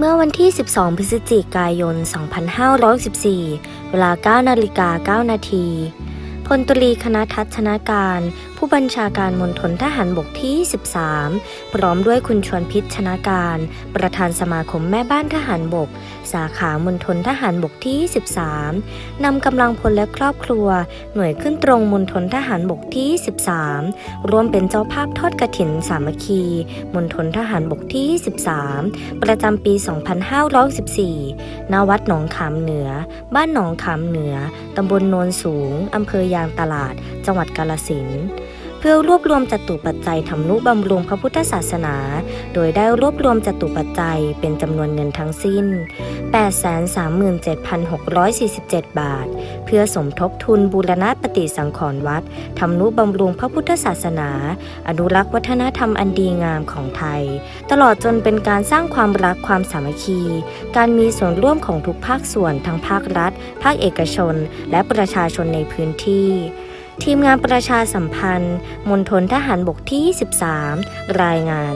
เมื่อวันที่ 12 พฤศจิกายน 2514 เวลา 9 นาฬิกา 9 นาที พลตรีคณะทัศนาการผู้บัญชาการมณฑลทหารบกที่ 13 พร้อมด้วยคุณชวนพิษชนาการ ประธานสมาคมแม่บ้านทหารบก สาขามณฑลทหารบกที่ 13 นำกำลังพลและครอบครัว หน่วยขึ้นตรงมณฑลทหารบกที่ 13 ร่วมเป็นเจ้าภาพทอดกระถินสามัคคีมณฑลทหารบกที่ 13 ประจำปี 2514 ณ วัดหนองขามเหนือ บ้านหนองขามเหนือ ตำบลโนนสูง อำเภอยางตลาด จังหวัดกาลสินธุ์ เพื่อรวบรวมจตุปัจจัยทำนุบำรุงพระพุทธศาสนา โดยได้รวบรวมจตุปัจจัยเป็นจำนวนเงินทั้งสิ้น 837,647 บาท เพื่อสมทบทุนบูรณะปฏิสังขรณ์วัดทำนุบำรุงพระพุทธศาสนา อนุรักษ์วัฒนธรรมอันดีงามของไทย ตลอดจนเป็นการสร้างความรักความสามัคคี การมีส่วนร่วมของทุกภาคส่วนทั้งภาครัฐ ภาคเอกชน และประชาชนในพื้นที่ ทีมงานประชาสัมพันธ์ มณฑลทหารบกที่ 23 รายงาน